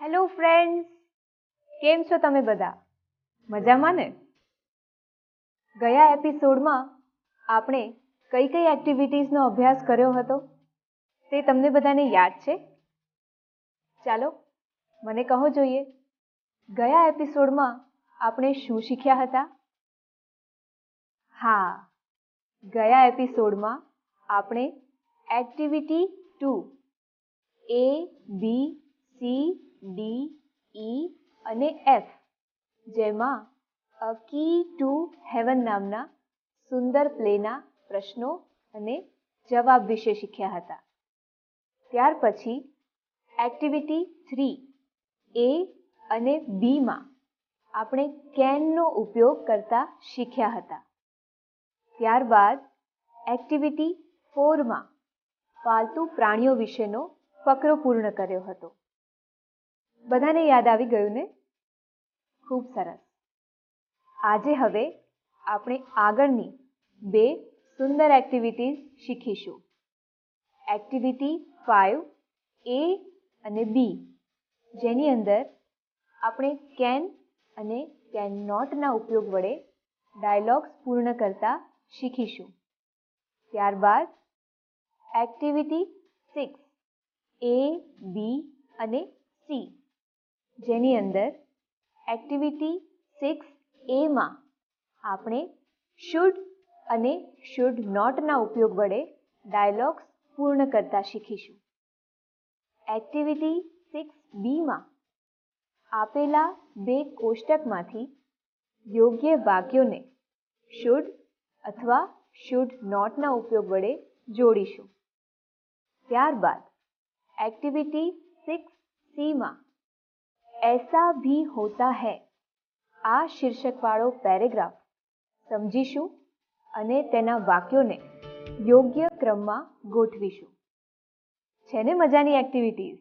Hello friends કેમ છો તમે બધા? મજામાં ને? ગયા એપિસોડમાં આપણે કઈ કઈ એક્ટિવિટીઝનો અભ્યાસ કર્યો હતો? તે તમને બધાને યાદ છે? ચાલો, મને કહો જોઈએ, ગયા એપિસોડમાં આપણે શું શીખ્યા હતા? હા, ગયા એપિસોડમાં આપણે activity two A B C D E અને એફ જેમાં અ કી ટુ હેવન નામના સુંદર પ્લેના પ્રશ્નો અને જવાબ વિશે શીખ્યા હતા. ત્યાર પછી એક્ટિવિટી થ્રી એ અને બીમાં આપણે કેનનો ઉપયોગ કરતા શીખ્યા હતા. ત્યારબાદ એક્ટિવિટી ફોરમાં પાલતુ પ્રાણીઓ વિશેનો ફકરો પૂર્ણ કર્યો હતો. બધાને યાદ આવી ગયું ને? ખૂબ સરસ. આજે હવે આપણે આગળની બે સુંદર એક્ટિવિટીઝ શીખીશું. એક્ટિવિટી ફાઇવ એ અને બી જેની અંદર આપણે કેન અને કેન નોટના ઉપયોગ વડે ડાયલોગ્સ પૂર્ણ કરતા શીખીશું. ત્યારબાદ એક્ટિવિટી સિક્સ એ બી અને સી જેની અંદર એક્ટિવિટી સિક્સ એમાં આપણે શુડ અને શુડ નોટના ઉપયોગ વડે ડાયલોગ્સ પૂર્ણ કરતા શીખીશું. એક્ટિવિટી સિક્સ બીમાં આપેલા બે કોષ્ટકમાંથી યોગ્ય વાક્યોને શુડ અથવા શુડ નોટના ઉપયોગ વડે જોડીશું. ત્યારબાદ એક્ટિવિટી સિક્સ સીમાં એસા ભી હોતા હૈ આ શીર્ષકવાળો પેરેગ્રાફ સમજીશું અને તેના વાક્યોને યોગ્ય ક્રમમાં ગોઠવીશું છે ને મજાની એક્ટિવિટીઝ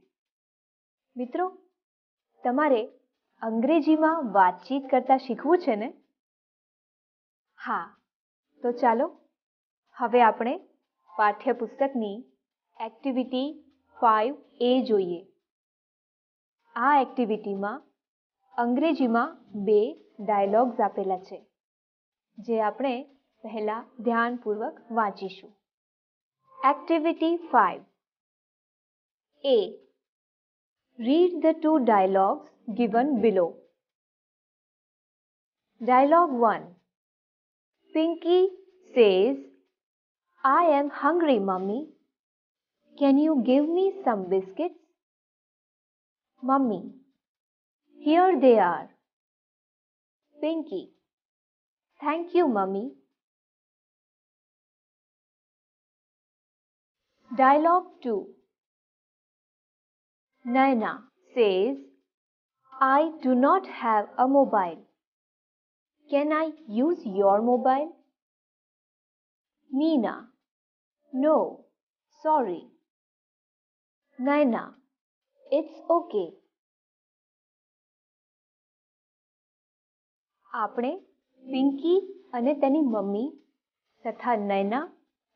મિત્રો તમારે અંગ્રેજીમાં વાતચીત કરતાં શીખવું છે ને? હા, તો ચાલો, હવે આપણે પાઠ્યપુસ્તકની એક્ટિવિટી ફાઇવ એ જોઈએ. આ એક્ટિવિટીમાં અંગ્રેજીમાં બે ડાયલોગ્સ આપેલા છે જે આપણે પહેલા ધ્યાનપૂર્વક વાંચીશું activity five A read the two dialogues given below. Dialogue 1 Pinky says, I am hungry, mummy. Can you give me some biscuits? Mummy, here they are. Pinky, thank you, mummy. Dialogue 2 Naina says, I do not have a mobile. Can I use your mobile? Meena, no, sorry. Naina, it's okay આપણે પિંકી અને તેની mummy તથા નૈના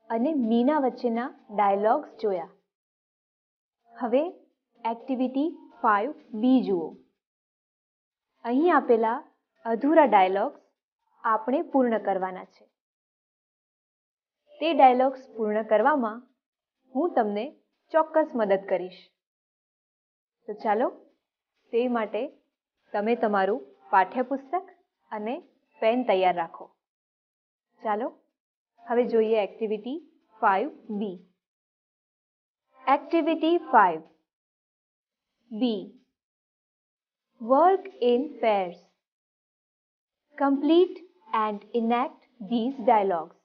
અને મીના વચ્ચેના dialogues જોયા. હવે activity five બી જુઓ. અહીં આપેલા અધૂરા ડાયલોગ્સ આપણે પૂર્ણ કરવાના છે. તે ડાયલોગ્સ પૂર્ણ કરવામાં હું તમને ચોક્કસ મદદ કરીશ. તો ચાલો તે માટે તમે તમારું પાઠ્યપુસ્તક અને પેન તૈયાર રાખો ચાલો હવે જોઈએ activity five B activity five B Work in pairs. Complete and enact these dialogues.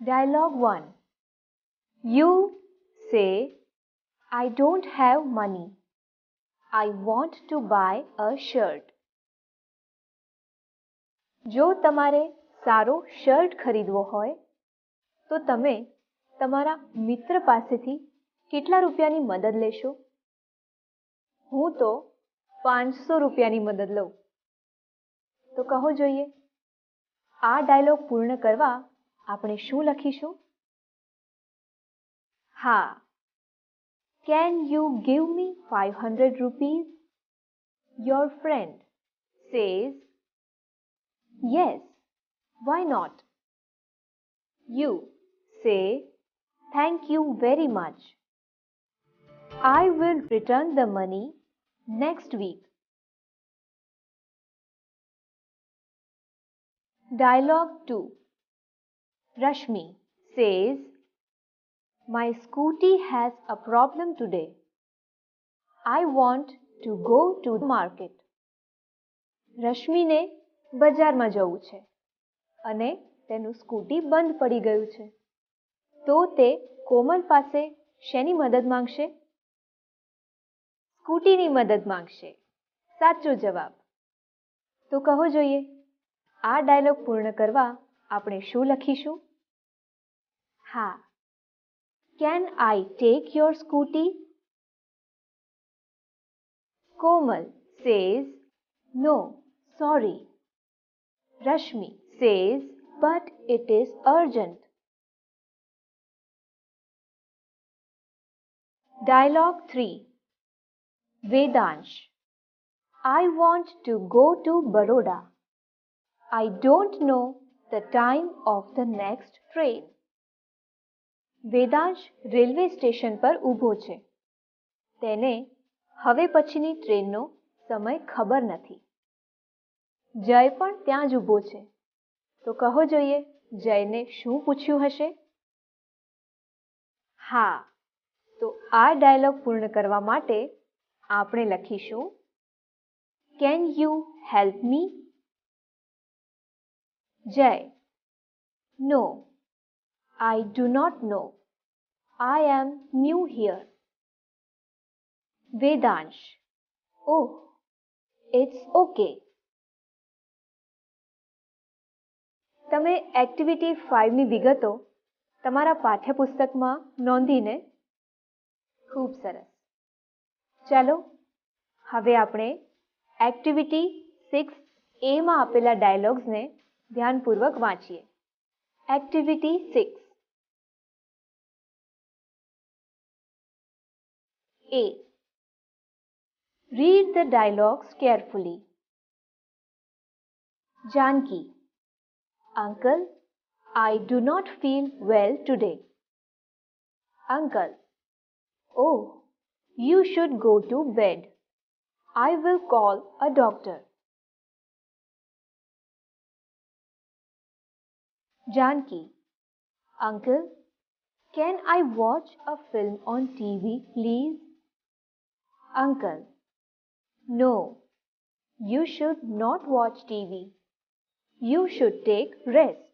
Dialogue 1 You say, I don't have money. I want to buy a shirt. જો તમારે સારો શર્ટ ખરીદવો હોય, તો તમે તમારા મિત્ર પાસેથી કેટલા રૂપિયાની મદદ લેશો હું તો પાંચસો રૂપિયાની મદદ લઉં તો કહો જોઈએ, આ ડાયલોગ પૂર્ણ કરવા આપણે શું લખીશું હા Can you give me 500 rupees? Your friend says, Yes, why not? You say, Thank you very much. I will return the money next week. Dialogue 2 Rashmi says, My scooty has a problem today. I want to go to the market. રશ્મિને બજારમાં જવું છે અને તેનું scooty બંધ પડી ગયું છે. તો તે કોમલ પાસે શેની મદદ માંગશે? સ્કૂટીની મદદ માંગશે. સાચો જવાબ. તો કહો જોઈએ, આ ડાયલોગ પૂર્ણ કરવા આપણે શું લખીશું? હા Can I take your scooty? Komal says, No, sorry. Rashmi says, But it is urgent. Dialogue 3 Vedansh I want to go to Baroda. I don't know the time of the next train. Vedansh railway station પર ઊભો છે. તેને હવે પછીની ટ્રેનનો સમય ખબર નથી. જય પણ ત્યાં જ ઊભો છે. તો કહો જોઈએ, જયને શું પૂછ્યું હશે? હા, તો આ ડાયલોગ પૂર્ણ કરવા માટે આપણે લખીશું, can you help me? Jay. No. I do not know I am new here Vedansh oh it's okay તમે એક્ટિવિટી ફાઇવની વિગતો તમારા પાઠ્યપુસ્તકમાં નોંધીને ખૂબ સરસ. ચાલો, હવે આપણે એક્ટિવિટી સિક્સ એમાં આપેલા ડાયલોગ્સને ધ્યાનપૂર્વક વાંચીએ. Activity six A. Read the dialogues carefully. Janki Uncle, I do not feel well today. Uncle, oh, you should go to bed. I will call a doctor. Janki, Uncle, can I watch a film on TV, please? Uncle, no, you should not watch TV. You should take rest.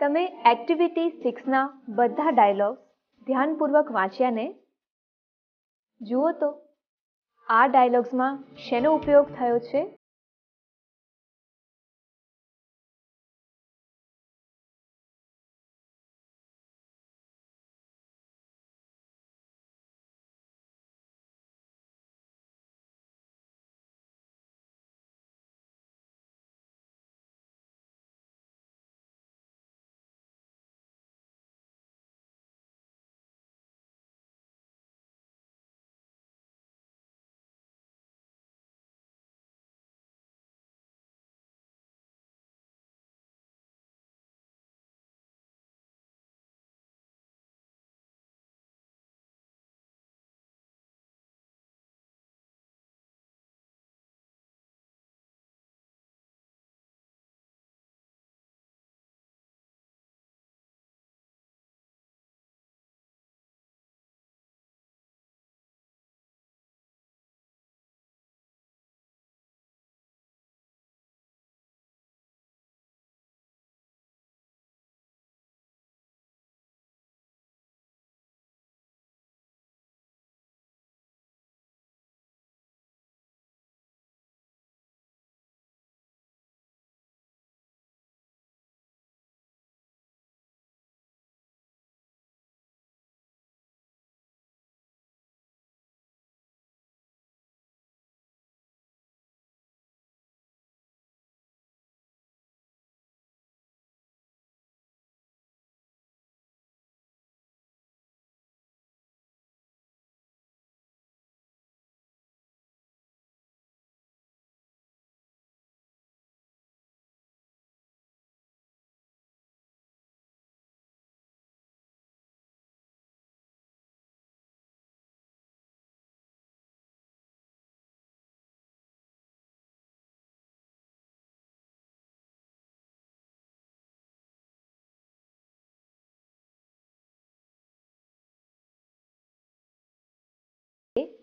તમે activity સિક્સના બધા dialogues ધ્યાનપૂર્વક વાંચ્યા ને જુઓ તો આ ડાયલોગ્સમાં શેનો ઉપયોગ થયો છે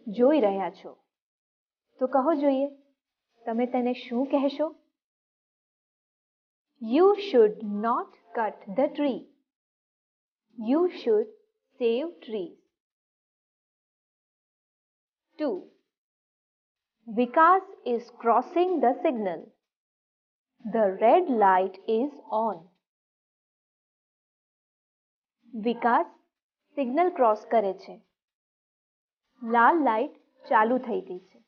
જોઈ રહ્યા છો? તો કહો જોઈએ, તમે તેને શું કહેશો? You should not cut the tree you should save trees two Vikas is crossing the signal. The red light is on. Vikas signal cross કરે છે. લાલ લાઈટ ચાલુ થઈ ગઈ છે.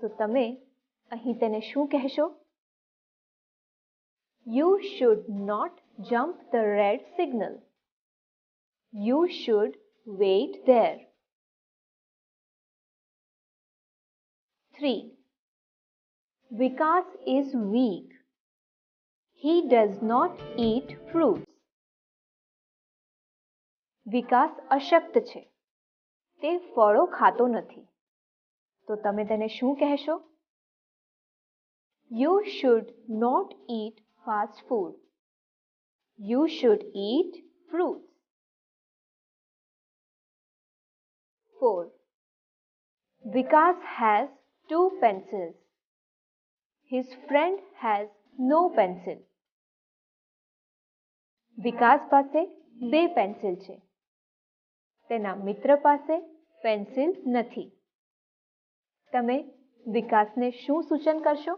તો તમે અહીં તેને શું કહેશો? You should not jump the red signal you should wait there three Vikas is weak. He does not eat fruits. Vikas અશક્ત છે તે ફળો ખાતો નથી. તો તમે તેને શું કહેશો? You should not eat fast food you should eat fruits four Vikas has two pencils His friend has no pencil. Vikas પાસે બે પેન્સિલ છે. તેના મિત્ર પાસે પેન્સિલ નથી. તમે વિકાસને શું સૂચન કરશો?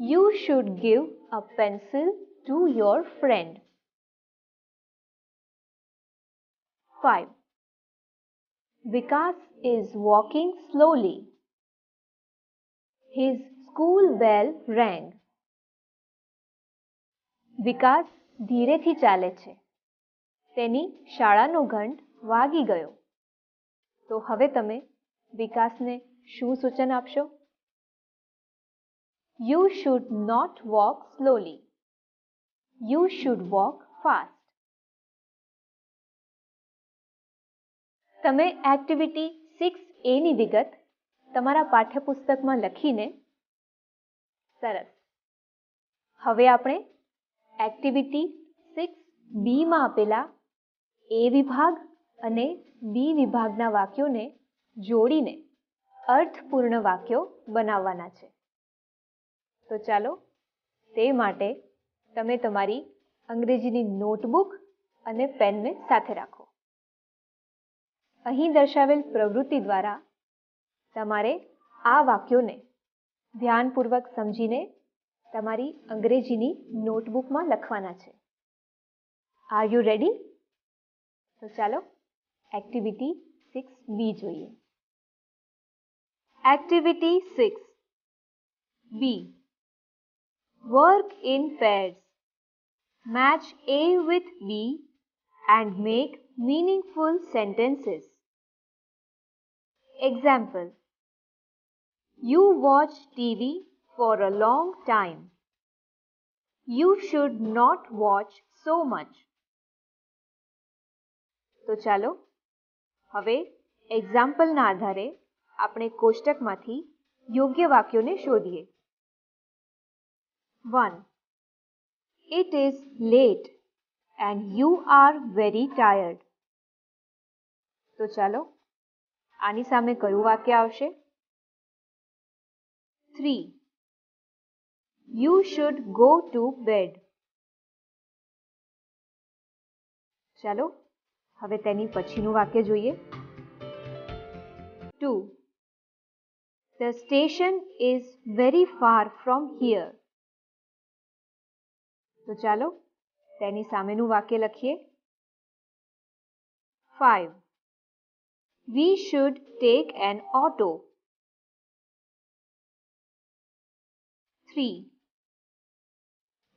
You should give a pencil to your friend five Vikas is walking slowly His school bell rang. Vikas ધીરેથી ચાલે છે. તેની શાળાનો ઘંટ વાગી ગયો. તો હવે તમે વિકાસને શું સૂચન આપશો? You should not walk slowly you should walk fast તમે એક્ટિવિટી સિક્સ એની વિગત તમારા પાઠ્યપુસ્તકમાં લખીને સરસ. હવે આપણે એક્ટિવિટી સિક્સ બીમાં આપેલા એ વિભાગ અને બી વિભાગના વાક્યોને જોડીને અર્થપૂર્ણ વાક્યો બનાવવાના છે. તો ચાલો તે માટે તમે તમારી અંગ્રેજીની નોટબુક અને પેનને સાથે રાખો. અહીં દર્શાવેલ પ્રવૃત્તિ દ્વારા તમારે આ વાક્યોને ધ્યાનપૂર્વક સમજીને તમારી અંગ્રેજીની નોટબુકમાં લખવાના છે. આર યુ રેડી તો ચાલો એક્ટિવિટી સિક્સ બી જોઈએ activity six B work in pairs match A with B and make meaningful sentences example You watch TV for a long time. You should not watch so much. તો ચાલો, હવે એક્ઝામ્પલના આધારે આપણે કોષ્ટકમાંથી યોગ્ય વાક્યોને શોધીએ. One it is late and you are very tired તો ચાલો, આની સામે કયું વાક્ય આવશે? Three you should go to bed ચાલો હવે તેની પછીનું વાક્ય જોઈએ two the station is very far from here તો ચાલો તેની સામેનું વાક્ય લખીએ five we should take an auto. 3.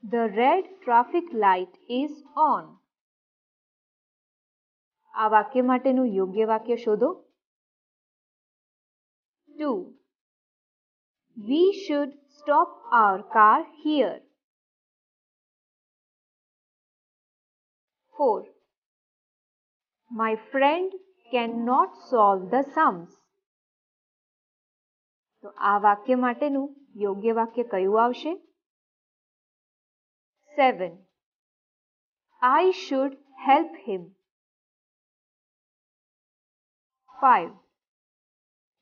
The red traffic light is on. આ વાક્ય માટેનું યોગ્ય વાક્ય શોધો two We should stop our car here. 4. My friend cannot solve the sums. તો આ વાક્ય માટેનું યોગ્ય વાક્ય કયું આવશે seven I should help him five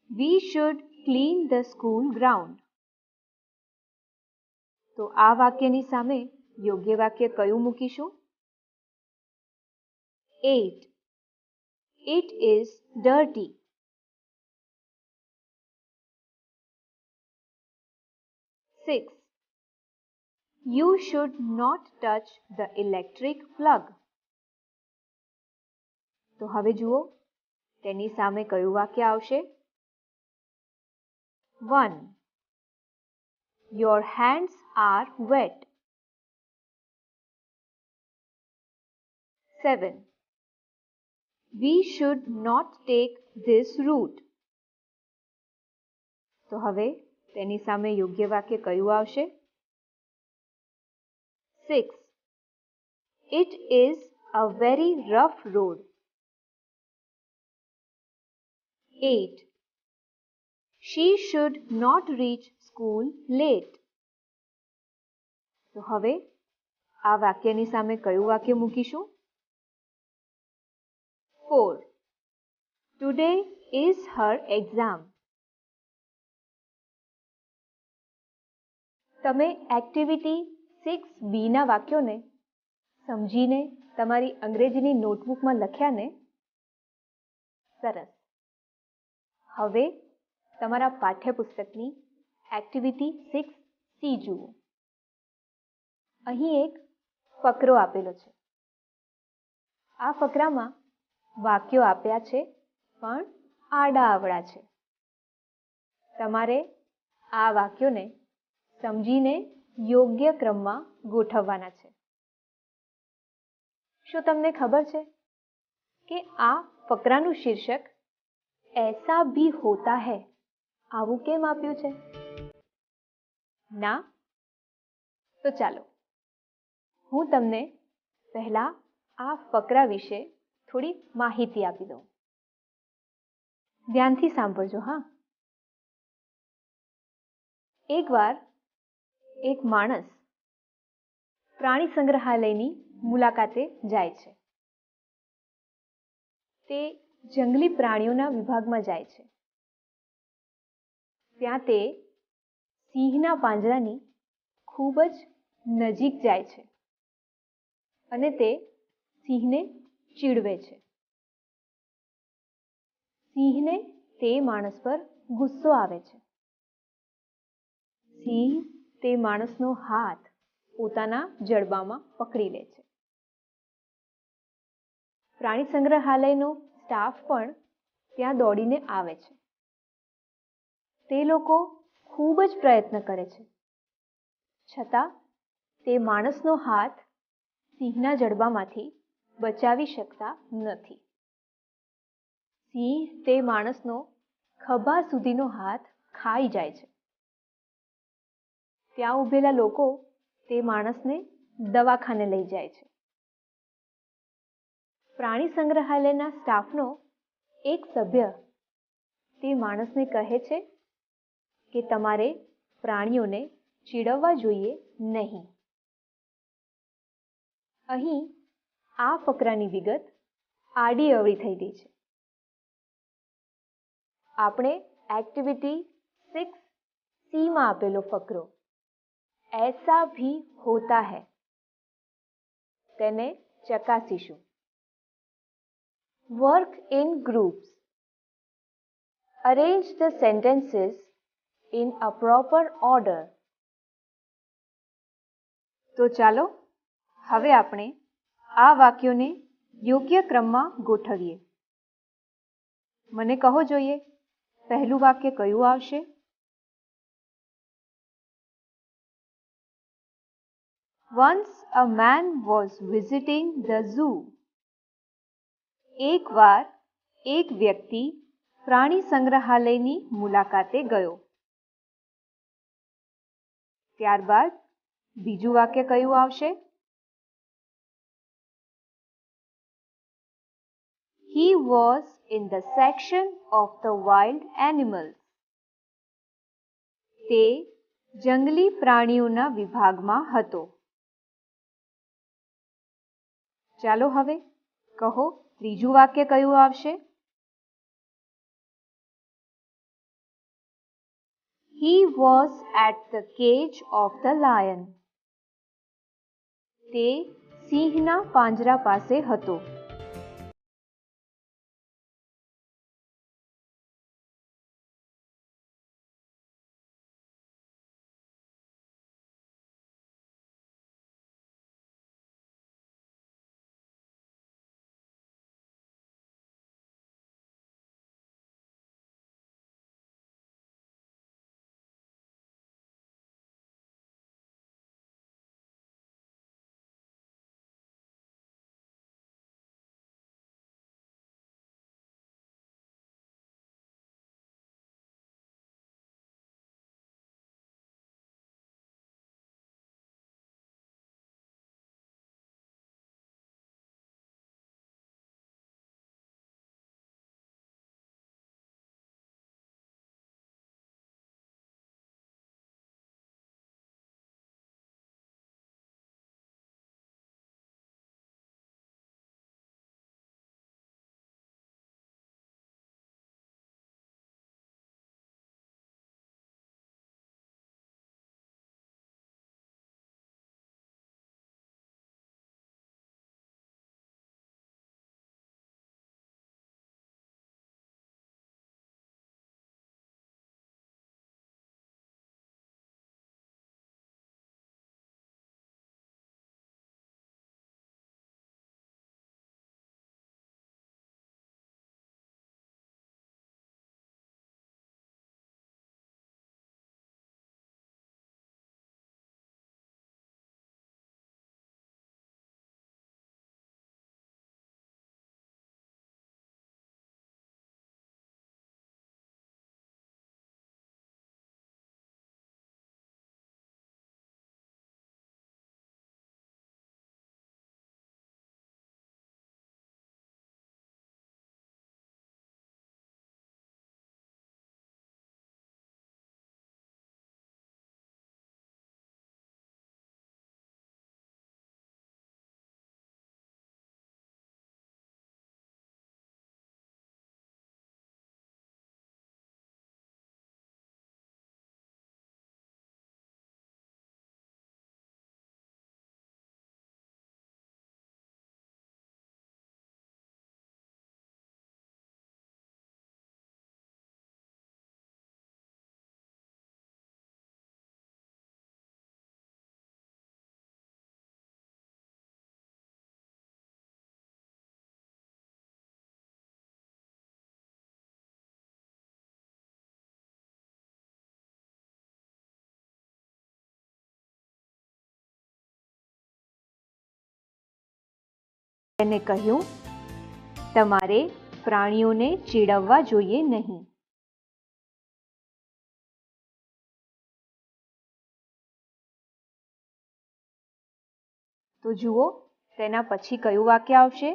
we should clean the school ground તો આ વાક્યની સામે યોગ્ય વાક્ય કયું મૂકીશું? Eight it is dirty six you should not touch the electric plug તો હવે જુઓ તેની સામે કયું વાક્ય આવશે? One your hands are wet seven we should not take this route તો હવે તેની સામે યોગ્ય વાક્ય કયું આવશે? Six it is a very rough road eight she should not reach school late તો હવે આ વાક્યની સામે કયું વાક્ય મૂકીશું? Four today is her exam તમે એક્ટિવિટી સિક્સ બીના વાક્યોને સમજીને તમારી અંગ્રેજીની નોટબુકમાં લખ્યા ને સરસ. હવે તમારા પાઠ્યપુસ્તકની એક્ટિવિટી સિક્સ સી જુઓ. અહીં એક ફકરો આપેલો છે. આ ફકરામાં વાક્યો આપ્યા છે, પણ આડા આવડા છે. તમારે આ વાક્યોને સમજીને યોગ્ય ક્રમમાં ગોઠવવાના છે. શું તમને ખબર છે કે આ ફકરાનું શીર્ષક એસા ભી હોતા હૈ આવું કેમ આપ્યું છે ના તો ચાલો હું તમને પહેલા આ ફકરા વિશે થોડી માહિતી આપી દઉં ધ્યાનથી સાંભળજો હા એકવાર એક માણસ પ્રાણી સંગ્રહાલયની મુલાકાતે જાય છે તે જંગલી પ્રાણીઓના વિભાગમાં જાય છે. ત્યાં તે સિંહના પાંજરાની ખૂબ જ નજીક જાય છે અને તે સિંહને ચીડવે છે. સિંહને તે માણસ પર ગુસ્સો આવે છે. સિંહ તે માણસનો હાથ પોતાના જડબામાં પકડી લે છે. પ્રાણી સંગ્રહાલયનો સ્ટાફ પણ ત્યાં દોડીને આવે છે. તે લોકો ખૂબ જ પ્રયત્ન કરે છે. છતાં, તે માણસનો હાથ સિંહના જડબામાંથી બચાવી શકતા નથી. સિંહ તે માણસનો ખભા સુધીનો હાથ ખાઈ જાય છે. ત્યાં ઉભેલા લોકો તે માણસને દવાખાને લઈ જાય છે. પ્રાણી સંગ્રહાલયના સ્ટાફનો એક સભ્ય તે માણસને કહે છે કે તમારે પ્રાણીઓને ચીડવવા જોઈએ નહીં. અહીં આ ફકરાની વિગત આડી અવળી થઈ ગઈ છે. આપણે એક્ટિવિટી સિક્સ સીમાં આપેલો ફકરો એસા ભી હોતા હૈ. તેને ચકાસીશું. Work in groups arrange the sentences in a proper order તો ચાલો, હવે આપણે આ વાક્યોને યોગ્ય ક્રમમાં ગોઠવીએ. મને કહો જોઈએ, પહેલું વાક્ય કયું આવશે? Once a man was visiting the zoo. એકવાર એક વ્યક્તિ પ્રાણી સંગ્રહાલયની મુલાકાતે ગયો. ત્યારબાદ બીજું વાક્ય કયું આવશે? He was in the section of the wild animals. તે જંગલી પ્રાણીઓના વિભાગમાં હતો. ચાલો હવે કહો ત્રીજું વાક્ય કયું આવશે He was at the cage of the lion. તે સિંહના પાંજરા પાસે હતો તેને કહ્યું, તમારે પ્રાણીઓને ચીડવવા જોઈએ નહીં. તો જુઓ, તેના પછી કયું વાક્ય આવશે?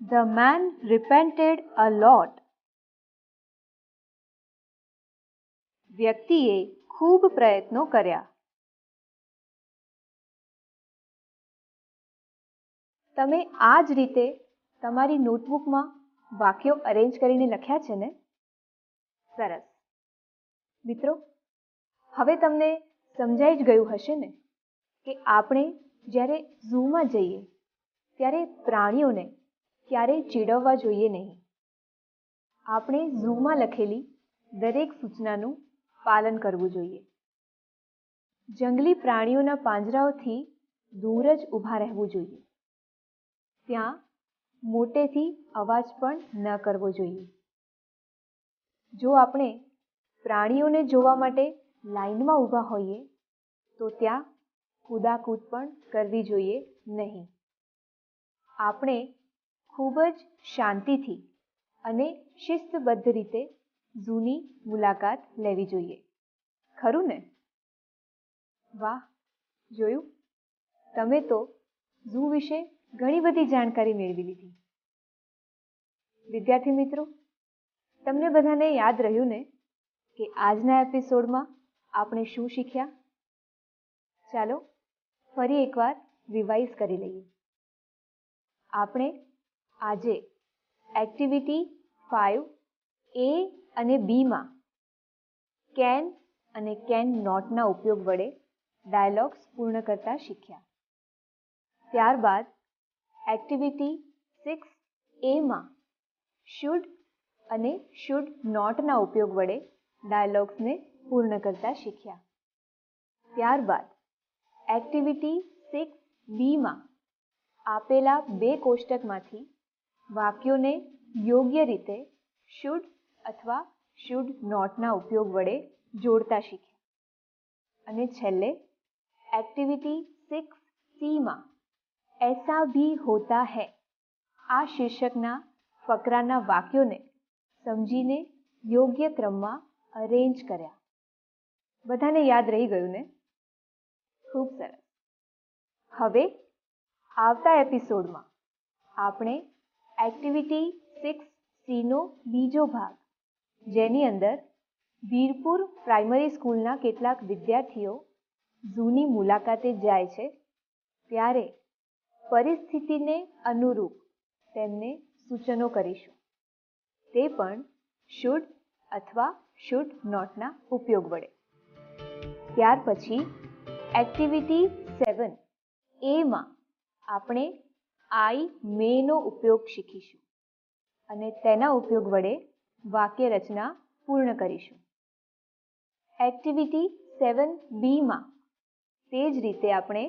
ધ મેન રિપેન્ટેડ અ લોટ વ્યક્તિએ ખૂબ પ્રયત્નો કર્યા. તમે આ જ રીતે તમારી નોટબુકમાં વાક્યો અરેન્જ કરીને લખ્યા છે ને? સરસ. મિત્રો, હવે તમને સમજાઈ જ ગયું હશે ને કે આપણે જ્યારે ઝૂમાં જઈએ, ત્યારે પ્રાણીઓને ક્યારેય ચીડવવા જોઈએ નહીં. આપણે ઝૂમાં લખેલી દરેક સૂચનાનું પાલન કરવું જોઈએ. જંગલી પ્રાણીઓના પાંજરાઓથી દૂર જ ઊભા રહેવું જોઈએ. ત્યાં મોટેથી અવાજ પણ ન કરવો જોઈએ. જો આપણે પ્રાણીઓને જોવા માટે લાઈનમાં ઊભા હોઈએ, તો ત્યાં કૂદાકૂદ પણ કરવી જોઈએ નહીં. આપણે ખૂબ જ શાંતિથી અને શિસ્તબદ્ધ રીતે ઝૂની મુલાકાત લેવી જોઈએ. ખરું ને? વાહ, જોયું? તમે તો ઝૂ વિશે ઘણી બધી જાણકારી મેળવી લીધી. વિદ્યાર્થી મિત્રો, તમને બધાને યાદ રહ્યું ને કે આજના એપિસોડમાં આપણે શું શીખ્યા? ચાલો ફરી એકવાર રિવાઇઝ કરી લઈએ. આપણે આજે એક્ટિવિટી ફાઇવ એ અને બીમાં કેન અને કેન નોટના ઉપયોગ વડે ડાયલોગ્સ પૂર્ણ કરતા શીખ્યા. ત્યારબાદ એક્ટિવિટી સિક્સ એમાં શુડ અને શુડ નોટના ઉપયોગ વડે ડાયલોગ્સને પૂર્ણ કરતા શીખ્યા. ત્યારબાદ એક્ટિવિટી સિક્સ બીમાં આપેલા બે કોષ્ટકમાંથી વાક્યોને યોગ્ય રીતે શુડ અથવા શુડ નોટના ઉપયોગ વડે જોડતા શીખ્યા. અને છેલ્લે એક્ટિવિટી સિક્સ સીમાં એસા ભી હોતા હૈ આ શીર્ષકના ફકરાના વાક્યોને સમજીને યોગ્ય ક્રમમાં અરેન્જ કર્યા બધાને યાદ રહી ગયું ને ખૂબ સરસ હવે આવતા એપિસોડમાં આપણે એક્ટિવિટી સિક્સ સીનો બીજો ભાગ જેની અંદર વીરપુર પ્રાઇમરી સ્કૂલના કેટલાક વિદ્યાર્થીઓ ઝૂની મુલાકાતે જાય છે ત્યારે પરિસ્થિતિને અનુરૂપ તેમને સૂચનો કરીશું. તે પણ શુડ અથવા શુડ નોટના ઉપયોગ વડે. ત્યાર પછી એક્ટિવિટી સેવન એમાં આપણે આઈ મેનો ઉપયોગ શીખીશું અને તેના ઉપયોગ વડે વાક્ય રચના પૂર્ણ કરીશું. એક્ટિવિટી સેવન બીમાં તે જ રીતે આપણે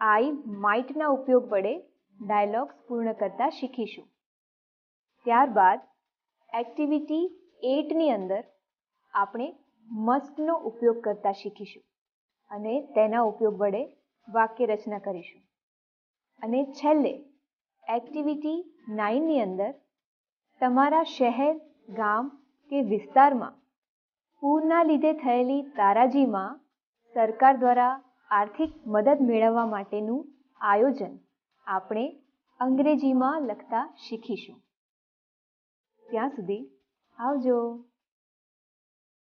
આઈ માઇટના ઉપયોગ વડે ડાયલોગ્સ પૂર્ણ કરતા શીખીશું. ત્યારબાદ એક્ટિવિટી એટની અંદર આપણે મસ્ટનો ઉપયોગ કરતા શીખીશું અને તેના ઉપયોગ વડે વાક્ય રચના કરીશું. અને છેલ્લે એક્ટિવિટી નાઇનની અંદર તમારા શહેર, ગામ કે વિસ્તારમાં પૂરના લીધે થયેલી તારાજીમાં સરકાર દ્વારા આર્થિક મદદ મેળવવા માટેનું આયોજન આપણે અંગ્રેજીમાં લખતા શીખીશું. ત્યાં સુધી આવજો.